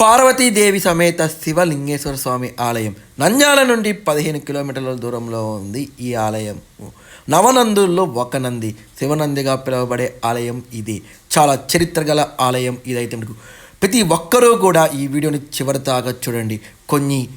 పార్వతీదేవి సమేత శివలింగేశ్వర స్వామి ఆలయం నంద్యాల నుండి పదిహేను కిలోమీటర్ల దూరంలో ఉంది ఈ ఆలయం. నవనందుల్లో ఒక నంది శివనందిగా పిలువబడే ఆలయం ఇది. చాలా చరిత్ర గల ఆలయం ఇదైతే. మీకు ప్రతి ఒక్కరూ కూడా ఈ వీడియోని చివరి దాకా చూడండి. కొన్ని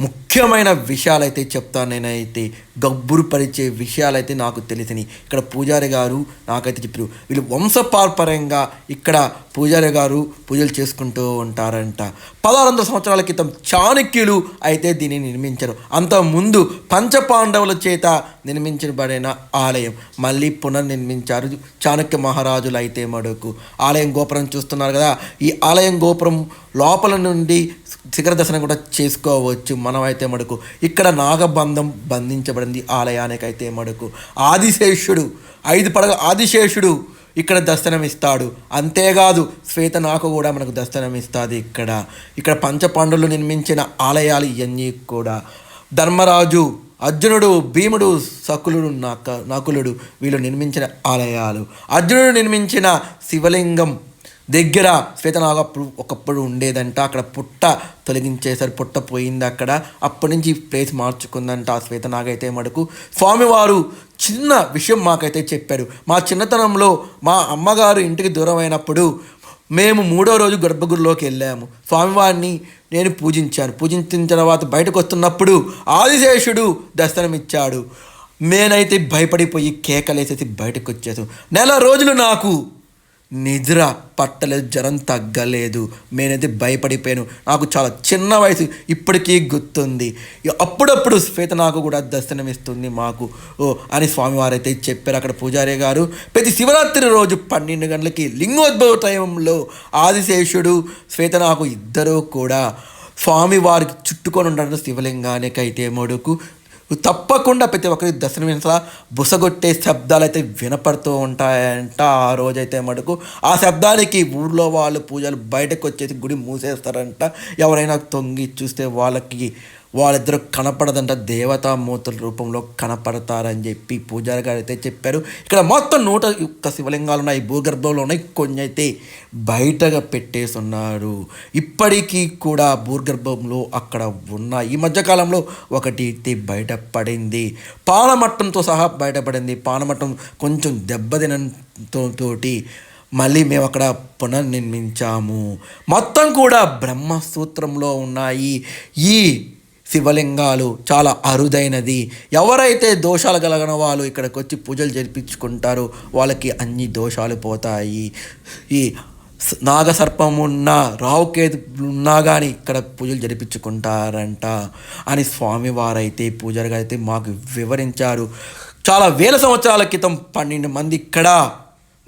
ముఖ్యమైన విషయాలైతే చెప్తాను నేనైతే గబ్బురు పరిచే విషయాలైతే నాకు తెలిసినవి ఇక్కడ పూజారి గారు నాకైతే చెప్పారు. వీళ్ళు వంశపార్పర్యంగా ఇక్కడ పూజారి గారు పూజలు చేసుకుంటూ ఉంటారంట. పదహారు వందల సంవత్సరాల క్రితం చాణక్యులు అయితే దీన్ని నిర్మించారు. అంత ముందు పంచపాండవుల చేత నిర్మించబడిన ఆలయం. మళ్ళీ పునర్నిర్మించారు చాణక్య మహారాజులు అయితే మడుకు. ఆలయం గోపురం చూస్తున్నారు కదా? ఈ ఆలయం గోపురం లోపల నుండి శిఖర దర్శనం కూడా చేసుకోవచ్చు. మనమైతే మడుకు. ఇక్కడ నాగబంధం బంధించబడింది ఆలయానికైతే మడుకు. ఆదిశేషుడు ఐదు పడగ ఆదిశేషుడు ఇక్కడ దర్శనం ఇస్తాడు. అంతేకాదు శ్వేతనాకు కూడా మనకు దర్శనం ఇస్తుంది ఇక్కడ. ఇక్కడ పంచపాండవులు నిర్మించిన ఆలయాలు ఇవన్నీ కూడా. ధర్మరాజు అర్జునుడు భీముడు సకులుడు నక నకులుడు వీళ్ళు నిర్మించిన ఆలయాలు. అర్జునుడు నిర్మించిన శివలింగం దగ్గర శ్వేతనాగ అప్పుడు ఒకప్పుడు ఉండేదంట. అక్కడ పుట్ట తొలగించేశారు. పుట్ట పోయింది అక్కడ. అప్పటి నుంచి ప్లేస్ మార్చుకుందంట ఆ శ్వేతనాగ అయితే మటుకు. స్వామివారు చిన్న విషయం మాకైతే చెప్పారు. మా చిన్నతనంలో మా అమ్మగారు ఇంటికి దూరం అయినప్పుడు మేము మూడో రోజు గర్భగుడిలోకి వెళ్ళాము. స్వామివారిని నేను పూజించాను. పూజించిన తర్వాత బయటకు వస్తున్నప్పుడు ఆదిశేషుడు దర్శనమిచ్చాడు. నేనైతే భయపడిపోయి కేకలేసేసి బయటకు వచ్చేసాను. నెల రోజులు నాకు నిద్ర పట్టలేదు జ్వరం తగ్గలేదు. నేనైతే భయపడిపోయాను. నాకు చాలా చిన్న వయసు ఇప్పటికీ గుర్తుంది. అప్పుడప్పుడు శ్వేత నాకు కూడా దర్శనమిస్తుంది మాకు. ఓ అని స్వామివారైతే చెప్పారు అక్కడ పూజారి గారు. ప్రతి శివరాత్రి రోజు పన్నెండు గంటలకి లింగోద్భవ టైంలో ఆదిశేషుడు శ్వేత నాకు ఇద్దరూ కూడా స్వామివారికి చుట్టుకొని ఉండడం శివలింగానికి అయితే మొడుకు. తప్పకుండా ప్రతి ఒక్కరి దర్శనం వినసలా బుసగొట్టే శబ్దాలు అయితే వినపడుతూ ఉంటాయంట. ఆ రోజైతే మటుకు ఆ శబ్దానికి ఊర్లో వాళ్ళు పూజలు బయటకు వచ్చేసి గుడి మూసేస్తారంట. ఎవరైనా తొంగి చూస్తే వాళ్ళకి వాళ్ళిద్దరు కనపడదంట దేవతామూర్తుల రూపంలో కనపడతారని చెప్పి పూజారి గారు అయితే చెప్పారు. ఇక్కడ మొత్తం నూట ఒక్క శివలింగాలు ఉన్నాయి భూగర్భంలో ఉన్నాయి కొన్ని అయితే బయటగా పెట్టేసి ఉన్నారు ఇప్పటికీ కూడా భూగర్భంలో అక్కడ ఉన్నాయి. ఈ మధ్యకాలంలో ఒకటి అయితే బయటపడింది. పానమట్టంతో సహా బయటపడింది. పానమట్టం కొంచెం దెబ్బతినంతో తోటి మళ్ళీ మేము అక్కడ పునర్నిర్మించాము. మొత్తం కూడా బ్రహ్మసూత్రంలో ఉన్నాయి. ఈ శివలింగాలు చాలా అరుదైనది. ఎవరైతే దోషాలు కలిగిన వాళ్ళు ఇక్కడికి వచ్చి పూజలు జరిపించుకుంటారో వాళ్ళకి అన్ని దోషాలు పోతాయి. ఈ స- నాగసర్పం ఉన్న రావుకేతు ఉన్నా కానీ ఇక్కడ పూజలు జరిపించుకుంటారంట. అని స్వామివారైతే పూజారి గారు అయితే మాకు వివరించారు. చాలా వేల సంవత్సరాల క్రితం పన్నెండు మంది ఇక్కడ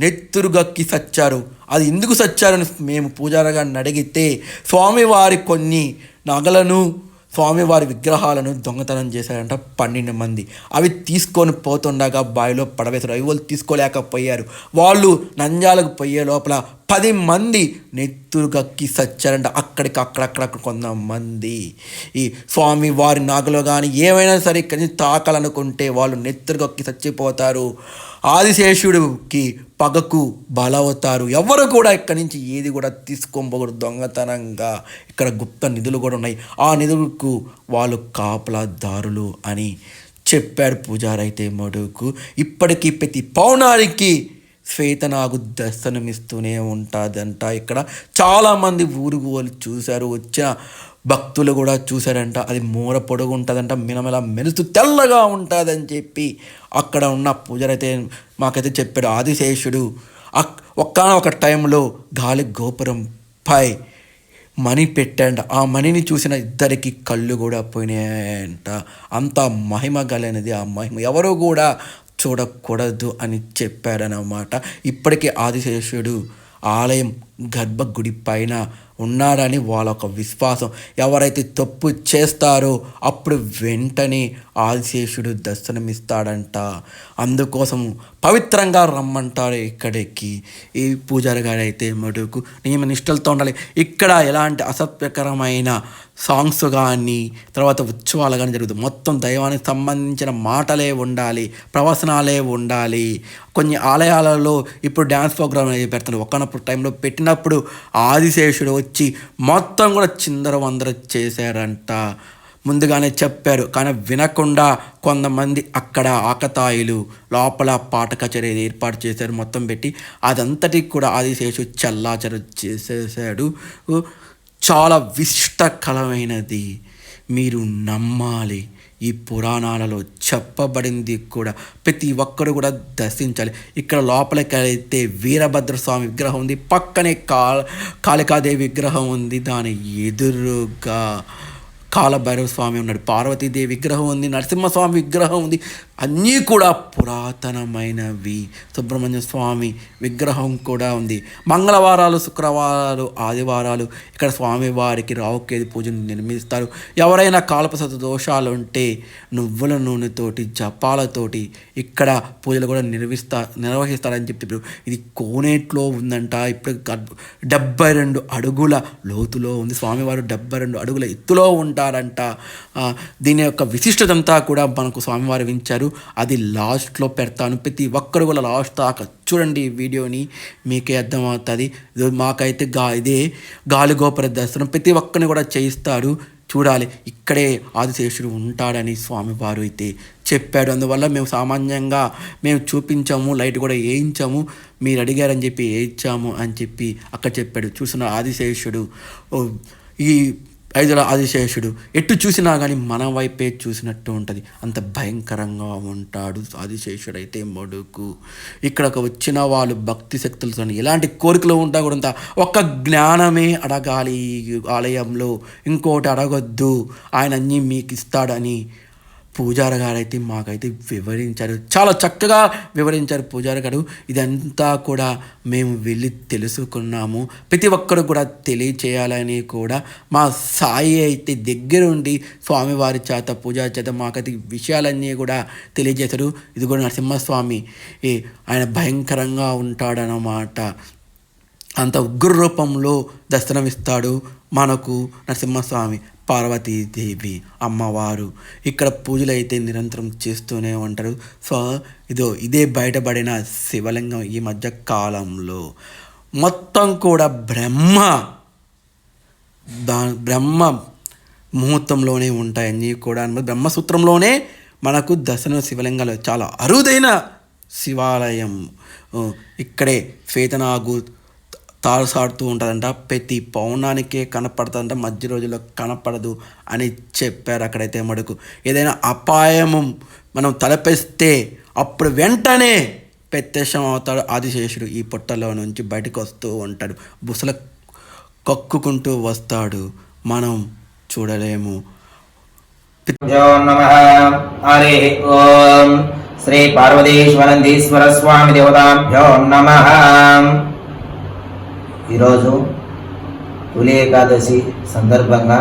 నెత్తురు గక్కి సచ్చారు. అది ఎందుకు సచ్చారని మేము పూజారి గారిని అడిగితే స్వామివారి కొన్ని నగలను స్వామివారి విగ్రహాలను దొంగతనం చేశారంట పన్నెండు మంది. అవి తీసుకొని పోతుండగా బావిలో పడవేశారు. అవి వాళ్ళు తీసుకోలేకపోయారు. వాళ్ళు నంజాలకు పోయే లోపల పది మంది నెత్తురు గక్కి సచ్చారంట అక్కడికి అక్కడక్కడ కొంతమంది. ఈ స్వామి వారి నాగలో కానీ ఏమైనా సరే ఇక్కడి నుంచి తాకాలనుకుంటే వాళ్ళు నెత్తురు గక్కి చచ్చిపోతారు ఆదిశేషుడికి పగకు బలవుతారు. ఎవరు కూడా ఇక్కడి నుంచి ఏది కూడా తీసుకోబోకూడదు దొంగతనంగా. ఇక్కడ గుప్త నిధులు కూడా ఉన్నాయి. ఆ నిధులకు వాళ్ళు కాపలాదారులు అని చెప్పాడు పూజారైతే మడుకు ఇప్పటికీ ప్రతి పౌనానికి శ్వేతనాగు దర్శనమిస్తూనే ఉంటుందంట. ఇక్కడ చాలామంది ఊరు వాళ్ళు చూశారు వచ్చిన భక్తులు కూడా చూశారంట. అది మూర పొడుగు ఉంటుందంట మినమెల మెరుస్తూ తెల్లగా ఉంటుందని చెప్పి అక్కడ ఉన్న పూజరైతే మాకైతే చెప్పాడు ఆదిశేషుడు ఒక్కనొక టైంలో గాలి గోపురం పై మణి పెట్టండి ఆ మణిని చూసిన ఇద్దరికి కళ్ళు కూడా పోయినాయంట. అంత మహిమ గలైనది ఆ మహిమ. ఎవరు కూడా చూడకూడదు అని చెప్పాడనమాట ఇప్పటికీ ఆదిశేషుడు ఆలయం గర్భగుడి పైన ఉన్నాడని వాళ్ళ ఒక విశ్వాసం. ఎవరైతే తప్పు చేస్తారో అప్పుడు వెంటనే ఆదిశేషుడు దర్శనమిస్తాడంట. అందుకోసం పవిత్రంగా రమ్మంటారు ఇక్కడికి. ఈ పూజారి గారు అయితే మటుకు నియమ నిష్టలతో ఉండాలి. ఇక్కడ ఎలాంటి అసభ్యకరమైన సాంగ్స్ కానీ తర్వాత ఉత్సవాలు కానీ జరుగుతుంది మొత్తం దైవానికి సంబంధించిన మాటలే ఉండాలి ప్రవచనాలే ఉండాలి. కొన్ని ఆలయాలలో ఇప్పుడు డ్యాన్స్ ప్రోగ్రామ్ అనేది పెడతారు. ఒకనప్పుడు టైంలో పెట్టినప్పుడు ఆదిశేషుడు వచ్చి మొత్తం కూడా చిందర వందర చేశారంట. ముందుగానే చెప్పారు. కానీ వినకుండా కొంతమంది అక్కడ ఆకతాయిలు లోపల పాట కచేరీ ఏర్పాటు చేశారు. మొత్తం పెట్టి అదంతటికి కూడా ఆదిశేషు చల్లాచరు చేసేసాడు. చాలా విశిష్టకరమైనది. మీరు నమ్మాలి. ఈ పురాణాలలో చెప్పబడింది కూడా. ప్రతి ఒక్కరు కూడా దర్శించాలి. ఇక్కడ లోపలికి అయితే వీరభద్ర స్వామి విగ్రహం ఉంది. పక్కనే కా కాళికాదేవి విగ్రహం ఉంది. దాని ఎదురుగా కాలభైరవ స్వామి ఉన్నాడు. పార్వతీదేవి విగ్రహం ఉంది నరసింహస్వామి విగ్రహం ఉంది. అన్నీ కూడా పురాతనమైనవి. సుబ్రహ్మణ్య స్వామి విగ్రహం కూడా ఉంది. మంగళవారాలు శుక్రవారాలు ఆదివారాలు ఇక్కడ స్వామివారికి రావుకేది పూజను నిర్మిస్తారు. ఎవరైనా కాలపసత దోషాలు ఉంటే నువ్వుల నూనెతోటి జపాలతోటి ఇక్కడ పూజలు కూడా నిర్వహిస్తా నిర్వహిస్తారని చెప్పి ఇది కోనేట్లో ఉందంట. ఇప్పుడు డెబ్బై రెండు అడుగుల లోతులో ఉంది. స్వామివారు డెబ్బై రెండు అడుగుల ఎత్తులో ఉంటారు. ఉంటారంట. దీని యొక్క విశిష్టతంతా కూడా మనకు స్వామివారు వించారు అది లాస్ట్లో పెడతాను. ప్రతి ఒక్కరు కూడా లాస్ట్ దాకా చూడండి ఈ వీడియోని. మీకే అర్థమవుతుంది. మాకైతే గా ఇదే గాలిగోపుర దర్శనం. ప్రతి ఒక్కరిని కూడా చేయిస్తారు చూడాలి. ఇక్కడే ఆదిశేషుడు ఉంటాడని స్వామివారు అయితే చెప్పాడు. అందువల్ల మేము సామాన్యంగా మేము చూపించాము లైట్ కూడా వేయించాము. మీరు అడిగారని చెప్పి వేయించాము అని చెప్పి అక్కడ చెప్పాడు. చూసిన ఆదిశేషుడు. ఈ ఐదుల ఆదిశేషుడు ఎటు చూసినా కానీ మన వైపే చూసినట్టు ఉంటుంది. అంత భయంకరంగా ఉంటాడు ఆదిశేషుడైతే అయితే మడుకు. ఇక్కడకు వచ్చిన వాళ్ళు భక్తి శక్తులతో ఎలాంటి కోరికలు ఉంటా కూడా అంత ఒక్క జ్ఞానమే అడగాలి ఆలయంలో. ఇంకోటి అడగొద్దు. ఆయన అన్నీ మీకు ఇస్తాడని పూజారి గారు అయితే మాకైతే వివరించారు. చాలా చక్కగా వివరించారు పూజారి గారు. ఇదంతా కూడా మేము వెళ్ళి తెలుసుకున్నాము. ప్రతి ఒక్కరు కూడా తెలియచేయాలని కూడా మా సాయి అయితే దగ్గరుండి స్వామివారి చేత పూజా చేత మాకైతే విషయాలన్నీ కూడా తెలియజేశారు. ఇది కూడా నరసింహస్వామి ఆయన భయంకరంగా ఉంటాడనమాట అంత ఉగ్ర రూపంలో దర్శనమిస్తాడు మనకు నరసింహస్వామి పార్వతీదేవి అమ్మవారు. ఇక్కడ పూజలు అయితే నిరంతరం చేస్తూనే ఉంటారు. సో ఇదో ఇదే బయటపడిన శివలింగం ఈ మధ్య కాలంలో. మొత్తం కూడా బ్రహ్మ దా బ్రహ్మ ముహూర్తంలోనే ఉంటాయని కూడా బ్రహ్మసూత్రంలోనే మనకు దర్శన శివలింగాలు చాలా అరుదైన శివాలయం. ఇక్కడే శ్వేతనాగు తారసాడుతూ ఉంటుందంట ప్రతి పౌనానికే కనపడుతుందంట మధ్య రోజుల్లో కనపడదు అని చెప్పారు అక్కడైతే మడుకు. ఏదైనా అపాయము మనం తలపేస్తే అప్పుడు వెంటనే ప్రత్యక్షం అవుతాడు ఆదిశేషుడు. ఈ పుట్టలో నుంచి బయటకు వస్తూ ఉంటాడు. బుసల కక్కుకుంటూ వస్తాడు. మనం చూడలేము. హరి ఓం. శ్రీ పార్వతీశ్వరంధీశ్వర స్వామి దేవతాభ్యో నమ. ఈరోజు తొలి ఏకాదశి సందర్భంగా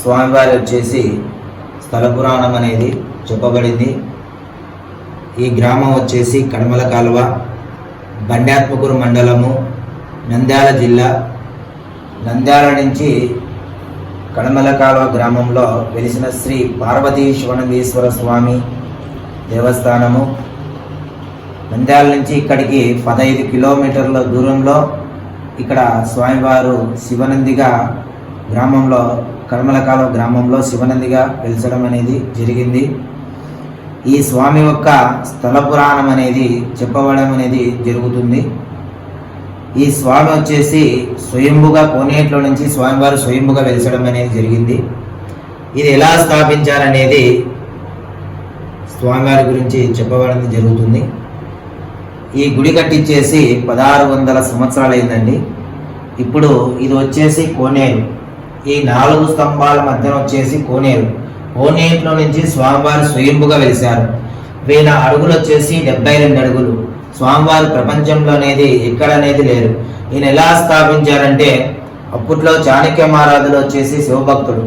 స్వామివారి వచ్చేసి స్థల పురాణం అనేది చెప్పబడింది. ఈ గ్రామం వచ్చేసి కడమల కాలువ బండాత్మకూరు మండలము నంద్యాల జిల్లా. నంద్యాల నుంచి కడమల కాలువ గ్రామంలో వెలిసిన శ్రీ పార్వతీ శివనందీశ్వర స్వామి దేవస్థానము. నంద్యాల నుంచి ఇక్కడికి పదహైదు కిలోమీటర్ల దూరంలో ఇక్కడ స్వామివారు శివనందిగా గ్రామంలో కడమల గ్రామంలో శివనందిగా పిలిచడం అనేది జరిగింది. ఈ స్వామి యొక్క స్థల పురాణం అనేది చెప్పబడడం అనేది జరుగుతుంది. ఈ స్వామి వచ్చేసి స్వయంభుగా కోనేట్లో నుంచి స్వామివారు స్వయంభుగా వెలిసడం అనేది జరిగింది. ఇది ఎలా స్థాపించారనేది స్వామివారి గురించి చెప్పబడడం జరుగుతుంది. ఈ గుడి కట్టించేసి పదహారు వందల సంవత్సరాలు అయిందండి ఇప్పుడు ఇది వచ్చేసి కోనేరు. ఈ నాలుగు స్తంభాల మధ్యన వచ్చేసి కోనేరు. కోనేరులో నుంచి స్వామివారు స్వయంభుగా వెలిశారు. వీళ్ళ అడుగులు వచ్చేసి డెబ్బై రెండు అడుగులు. స్వామివారు ప్రపంచంలో అనేది ఎక్కడ అనేది లేరు. ఈయన ఎలా స్థాపించారంటే అప్పట్లో చాణక్య మహారాజులు వచ్చేసి శివభక్తుడు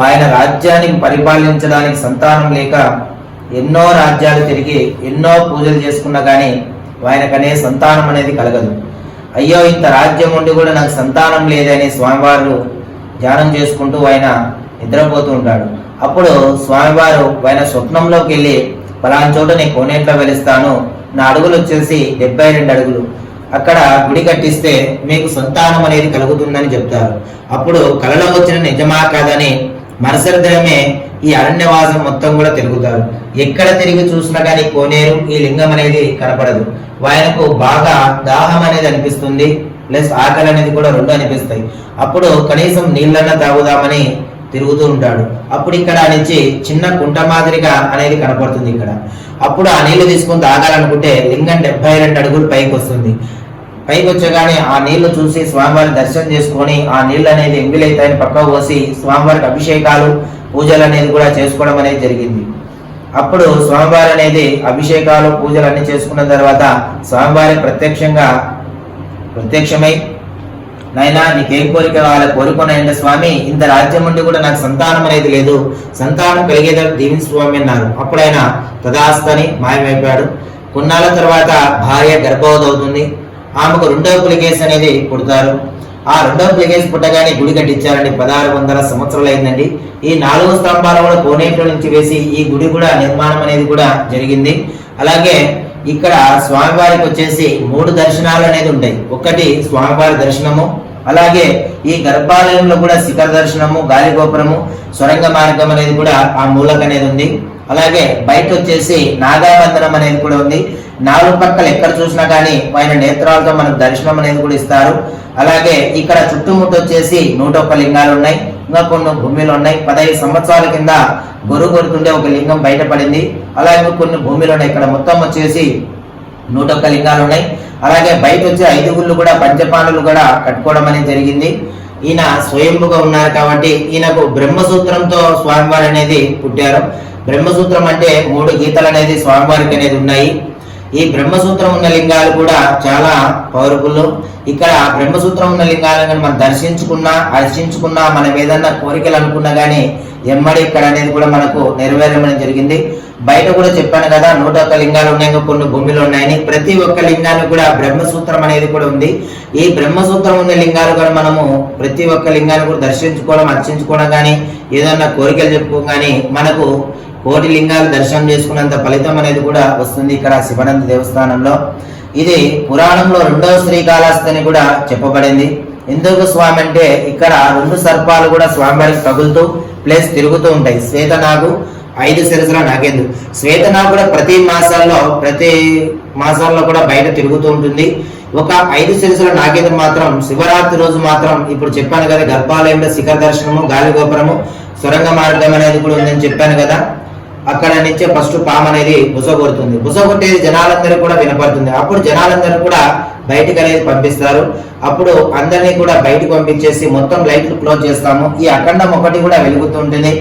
ఆయన రాజ్యాన్ని పరిపాలించడానికి సంతానం లేక ఎన్నో రాజ్యాలు తిరిగి ఎన్నో పూజలు చేసుకున్నా కానీ ఆయనకనే సంతానం అనేది కలగదు. అయ్యో ఇంత రాజ్యం ఉండి కూడా నాకు సంతానం లేదని స్వామివారు ధ్యానం చేసుకుంటూ ఆయన నిద్రపోతూ ఉంటాడు. అప్పుడు స్వామివారు ఆయన స్వప్నంలోకి వెళ్ళి పలానా చోట నేను కోనేట్లో వెలుస్తాను. నా అడుగులు వచ్చేసి డెబ్బై రెండు అడుగులు. అక్కడ గుడి కట్టిస్తే మీకు సంతానం అనేది కలుగుతుందని చెప్తారు. అప్పుడు కలలో వచ్చిన నిజమా కాదని మరుసటి ఈ అరణ్యవాసం మొత్తం కూడా తిరుగుతారు. ఎక్కడ తిరిగి చూసినా కానీ కోనేరు ఈ లింగం అనేది కనపడదు. ఆయనకు బాగా దాహం అనేది అనిపిస్తుంది ప్లస్ ఆకలి అనేది కూడా రెండు అనిపిస్తాయి. అప్పుడు కనీసం నీళ్ళన్నా తాగుదామని తిరుగుతూ ఉంటాడు. అప్పుడు ఇక్కడ నుంచి చిన్న కుంట మాదిరిగా అనేది కనపడుతుంది ఇక్కడ. అప్పుడు ఆ నీళ్ళు తీసుకొని తాగాలనుకుంటే లింగం డెబ్బై రెండు అడుగులు పైకి వస్తుంది. పైకి వచ్చగానే ఆ నీళ్ళు చూసి స్వామివారి దర్శనం చేసుకొని ఆ నీళ్ళు అనేది ఎంగిలైతాయని పక్కకు పోసి స్వామివారికి అభిషేకాలు పూజలు అనేది కూడా చేసుకోవడం అనేది జరిగింది. అప్పుడు స్వామివారి అనేది అభిషేకాలు పూజలు అన్ని చేసుకున్న తర్వాత స్వామివారి ప్రత్యక్షంగా ప్రత్యక్షమై నైనా నీకేం కోరిక? కావాలి కోరుకున్నాయంటే స్వామి ఇంత రాజ్యం నుండి కూడా నాకు సంతానం అనేది లేదు. సంతానం కలిగేదని దీవించు స్వామి అన్నారు. అప్పుడు ఆయన తదాస్తని మాయమైపోయాడు. కొన్నాళ్ళ తర్వాత భార్య గర్భవతి అవుతుంది. ఆమెకు రెండవ పులికేసి అనేది పుడతారు. ఆ రెండవ పులికేస్ పుట్టగానే గుడి కట్టించారండి పదహారు వందల సంవత్సరాలు అయిందండి. ఈ నాలుగు స్తంభాలు కూడా కోనేట్లో నుంచి వేసి ఈ గుడి కూడా నిర్మాణం అనేది కూడా జరిగింది. అలాగే ఇక్కడ స్వామివారికి వచ్చేసి మూడు దర్శనాలు అనేది ఉంటాయి. ఒకటి స్వామివారి దర్శనము అలాగే ఈ గర్భాలయంలో కూడా శిఖర దర్శనము గాలిగోపురము స్వరంగ సొరంగ మార్గం అనేది కూడా ఆ మూలక అనేది ఉంది. అలాగే బయట వచ్చేసి నాగాబంధనం అనేది కూడా ఉంది. నాలుగు పక్కల ఎక్కడ చూసినా కానీ ఆయన నేత్రాలతో మనకు దర్శనం అనేది కూడా ఇస్తారు. అలాగే ఇక్కడ చుట్టుముట్టు వచ్చేసి నూట ఒక్క లింగాలు ఉన్నాయి ఇంకా కొన్ని భూమిలు ఉన్నాయి పదహైదు సంవత్సరాల కింద గొరు కొడుతుండే ఒక లింగం బయటపడింది. అలాగే కొన్ని భూమిలు ఉన్నాయి ఇక్కడ మొత్తం వచ్చేసి నూట ఒక్క లింగాలు ఉన్నాయి అలాగే బయట వచ్చే ఐదుగుళ్ళు కూడా పంచపాండులు కూడా కట్టుకోవడం అనేది జరిగింది. ఈయన స్వయంభుగా ఉన్నారు కాబట్టి ఈయనకు బ్రహ్మసూత్రంతో స్వామివారి అనేది పుట్టారు. బ్రహ్మసూత్రం అంటే మూడు గీతలు అనేది స్వామివారికి అనేది ఉన్నాయి. ఈ బ్రహ్మసూత్రం ఉన్న లింగాలు కూడా చాలా పవర్ఫుల్ ఇక్కడ బ్రహ్మసూత్రం ఉన్న లింగాలను కానీ మనం దర్శించుకున్నా అర్చించుకున్నా మనం ఏదన్నా కోరికలు అనుకున్నా కానీ ఎమ్మడి ఇక్కడ అనేది కూడా మనకు నెరవేరమని జరిగింది. బయట కూడా చెప్పాను కదా నూట ఒక్క లింగాలు ఉన్నాయి కొన్ని భూమిలో ఉన్నాయని. ప్రతి ఒక్క లింగానికి కూడా బ్రహ్మసూత్రం అనేది కూడా ఉంది. ఈ బ్రహ్మసూత్రం ఉన్న లింగాలు కూడా మనము ప్రతి ఒక్క లింగాన్ని కూడా దర్శించుకోవడం అర్చించుకోవడం కానీ ఏదన్నా కోరికలు చెప్పుకోగానే కానీ మనకు కోటి లింగాలు దర్శనం చేసుకున్నంత ఫలితం అనేది కూడా వస్తుంది ఇక్కడ శివానంద దేవస్థానంలో. ఇది పురాణంలో రెండవ శ్రీకాళహస్తి అని కూడా చెప్పబడింది. ఎందుకు స్వామి అంటే ఇక్కడ రెండు సర్పాలు కూడా స్వామివారికి తగులుతూ ప్లేస్ తిరుగుతూ ఉంటాయి. శ్వేతనాగు ఐదు శిరసుల నాగేందు. శ్వేతనాగు కూడా ప్రతి మాసాల్లో ప్రతి మాసాల్లో కూడా బయట తిరుగుతూ ఉంటుంది. ఒక ఐదు శిరసుల నాగేంద్ర మాత్రం శివరాత్రి రోజు మాత్రం ఇప్పుడు చెప్పాను కదా గర్భాలయంలో శిఖర దర్శనము గాలి గోపురము సొరంగ మార్గం అనేది కూడా ఉందని చెప్పాను కదా. అక్కడ నుంచే ఫస్ట్ పాము అనేది బుసగొడుతుంది బుసగొట్టేది జనాలందరూ కూడా వినపడుతుంది. అప్పుడు జనాలందరూ కూడా బయటకు అనేది పంపిస్తారు. అప్పుడు అందరినీ కూడా బయటకు పంపించేసి మొత్తం లైట్లు క్లోజ్ చేస్తాము. ఈ అఖండం ఒకటి కూడా వెలుగుతుంటుంది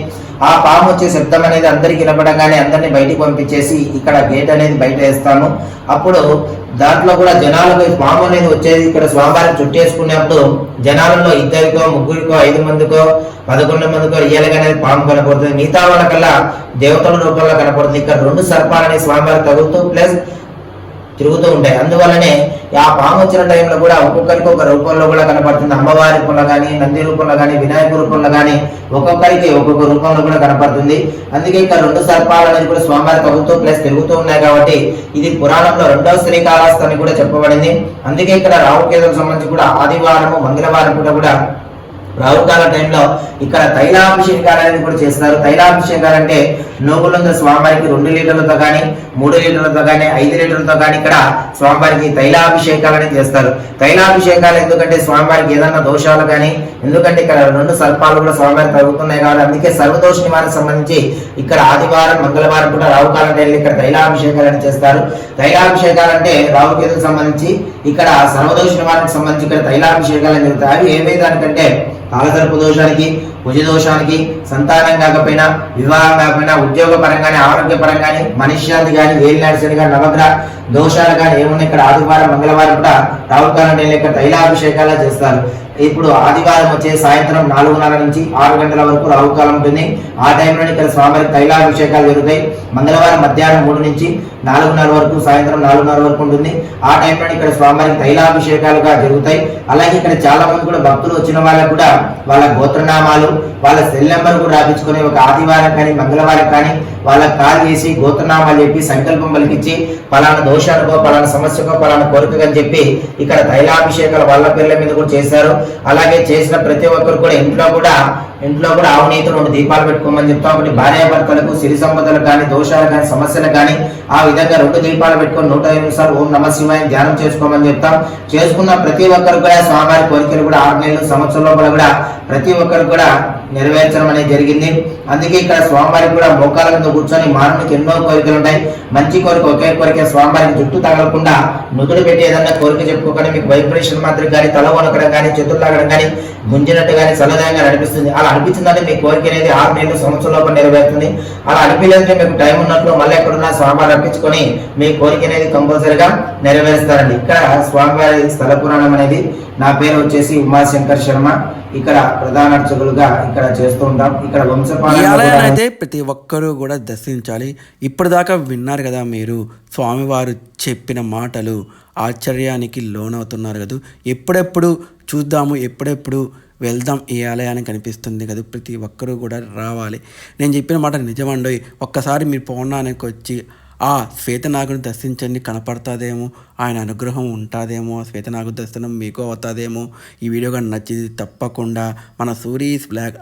ఆ పాము వచ్చే శబ్దం అనేది అందరికి వినపడగానే అందరినీ బయటికి పంపించేసి ఇక్కడ గేట్ అనేది బయట వేస్తాము. అప్పుడు దాంట్లో కూడా జనాలకు పాము అనేది వచ్చేది. ఇక్కడ స్వామివారిని చుట్టేసుకున్నప్పుడు జనాలలో ఇద్దరికో ముగ్గురికో ఐదు మందికో పదకొండు మందికో రియల్గా అనేది పాము కనపడుతుంది. మిగతా వాళ్ళకల్లా దేవతల రూపంలో కనపడుతుంది. ఇక్కడ రెండు సర్పాలని స్వామివారి తగులుతూ ప్లస్ తిరుగుతూ ఉంటాయి. అందువల్లనే ఆ పాము వచ్చిన టైంలో కూడా ఒక్కొక్కరికి ఒక రూపంలో కూడా కనపడుతుంది. అమ్మవారి రూపంలో కానీ నంది రూపంలో కానీ వినాయక రూపంలో కానీ ఒక్కొక్కరికి ఒక్కొక్క రూపంలో కూడా కనపడుతుంది. అందుకే ఇక్కడ రెండు సర్పాలు అనేది కూడా స్వామివారి తగ్గుతూ ప్లస్ తిరుగుతూ ఉన్నాయి కాబట్టి ఇది పురాణంలో రెండవ శ్రీకాళహస్తి అని కూడా చెప్పబడింది. అందుకే ఇక్కడ రావుకేతకు సంబంధించి కూడా ఆదివారము మంగళవారం కూడా కూడా రావుకాల టైంలో ఇక్కడ తైలాభిషేకాలు అనేది కూడా చేస్తారు తైలాభిషేకాలు అంటే నోగులంద స్వామివారికి రెండు లీటర్లతో కానీ మూడు లీటర్లతో కానీ ఐదు లీటర్లతో కానీ ఇక్కడ స్వామివారికి తైలాభిషేకాలు అనేది చేస్తారు. తైలాభిషేకాలు ఎందుకంటే స్వామివారికి ఏదైనా దోషాలు కానీ ఎందుకంటే ఇక్కడ రెండు సర్పాలు కూడా స్వామివారికి తగ్గుతున్నాయి కాబట్టి అందుకే సర్వదోష నివారణకు సంబంధించి ఇక్కడ ఆదివారం మంగళవారం కూడా రావుకాలం టైంలో ఇక్కడ తైలాభిషేకాలు అనేది చేస్తారు. తైలాభిషేకాలు అంటే రావుకేతుకు సంబంధించి ఇక్కడ సర్వదోష నివారణకు సంబంధించి ఇక్కడ తైలాభిషేకాలు జరుగుతాయి. అవి ఏమే దానికంటే కాలసర్ప దోషానికి భుజ దోషానికి సంతానం కాకపోయినా వివాహం కాకపోయినా ఉద్యోగ పరంగానే ఆరోగ్య పరంగానే మనశ్శాంతి కానీ వేలినాడిసరి కానీ నవగ్రహ దోషాలు కానీ ఏమున్నాయి? ఇక్కడ ఆదివారం మంగళవారం కూడా రావుకాలం టైంలో ఇక్కడ తైలాభిషేకాలు చేస్తారు. ఇప్పుడు ఆదివారం వచ్చే సాయంత్రం నాలుగున్నర నుంచి ఆరు గంటల వరకు రావుకాలం ఉంటుంది. ఆ టైంలో ఇక్కడ స్వామి తైలాభిషేకాలు జరుగుతాయి. మంగళవారం మధ్యాహ్నం మూడు నుంచి నాలుగున్నర వరకు సాయంత్రం నాలుగున్నర వరకు ఉంటుంది. ఆ టైంలో ఇక్కడ స్వామివారికి తైలాభిషేకాలుగా జరుగుతాయి. అలాగే ఇక్కడ చాలా మంది కూడా భక్తులు వచ్చిన వాళ్ళకు కూడా వాళ్ళ గోత్రనామాలు వాళ్ళ సెల్ నెంబర్ కూడా రాపించుకొని ఒక ఆదివారం కానీ మంగళవారం కానీ వాళ్ళకి కాల్ చేసి గోత్రనామాలు చెప్పి సంకల్పం పలికించి పలానా దోషానికో పలానా సమస్యకో పలానా కోరికగా అని చెప్పి ఇక్కడ తైలాభిషేకాలు వాళ్ళ పేర్ల మీద కూడా చేశారు. అలాగే చేసిన ప్రతి ఒక్కరు కూడా ఇంట్లో కూడా ఇంట్లో కూడా ఆవునీతో రెండు దీపాలు పెట్టుకోమని చెప్తాం. ఒకటి భార్యాభర్తలకు సిరి సంపదలకు కానీ దోషాలు కానీ సమస్యలకు కానీ ఆ విధంగా రెండు దీపాలు పెట్టుకొని నూట ఎనిమిది సార్లు ఓం నమ శివాయ ధ్యానం చేసుకోమని చెప్తాం. చేసుకున్న ప్రతి ఒక్కరు కూడా స్వామివారి కోరికలు కూడా ఆరు నెలలు సంవత్సరం లోపల కూడా ప్రతి ఒక్కరు కూడా నెరవేర్చడం అనేది జరిగింది. అందుకే ఇక్కడ స్వామివారికి కూడా మోకాల మీద కూర్చొని మానవునికి ఎన్నో కోరికలు ఉంటాయి. మంచి కోరిక ఒకే కోరిక స్వామివారికి జుట్టు తగలకుండా నుదుడు పెట్టి ఏదన్నా కోరిక చెప్పుకోకుండా మీకు వైబ్రేషన్ మాత్రం కానీ తల వణకడం కానీ చేతులు తాగడం కానీ గుంజినట్టు కానీ చల్లదంగా అనిపిస్తుంది అలా అనిపించిందంటే మీ కోరిక అనేది ఆరు నెలలు సంవత్సరం లోపల నెరవేరుతుంది. అలా అనిపించలేదంటే మీకు టైం ఉన్నట్లు మళ్ళీ ఎక్కడున్నా స్వామివారి అర్పించుకొని మీ కోరిక అనేది కంపల్సరిగా నెరవేరుస్తారండి. ఇక్కడ స్వామివారి స్థల పురాణం అనేది నా పేరు వచ్చేసి ఉమాశంకర్ శర్మ. ఇక్కడ ప్రధాన అర్చకులుగా ఇక్కడ చేస్తూ ఉంటాం. ఇక్కడ వంశపాలన అయితే ప్రతి ఒక్కరూ కూడా దర్శించాలి. ఇప్పటిదాకా విన్నారు కదా మీరు స్వామివారు చెప్పిన మాటలు ఆశ్చర్యానికి లోనవుతున్నారు కదా. ఎప్పుడెప్పుడు చూద్దాము ఎప్పుడెప్పుడు వెళ్దాం ఈ ఆలయానికి కనిపిస్తుంది కదా. ప్రతి ఒక్కరూ కూడా రావాలి. నేను చెప్పిన మాట నిజమండి ఒక్కసారి మీరు పౌర్ణానికి వచ్చి ఆ శ్వేతనాగుని దర్శించండి కనపడతాదేమో ఆయన అనుగ్రహం ఉంటుందేమో ఆ శ్వేతనాగు దర్శనం మీకు అవుతుందేమో. ఈ వీడియో కానీ నచ్చింది తప్పకుండా మన సూరీస్ బ్లాగ్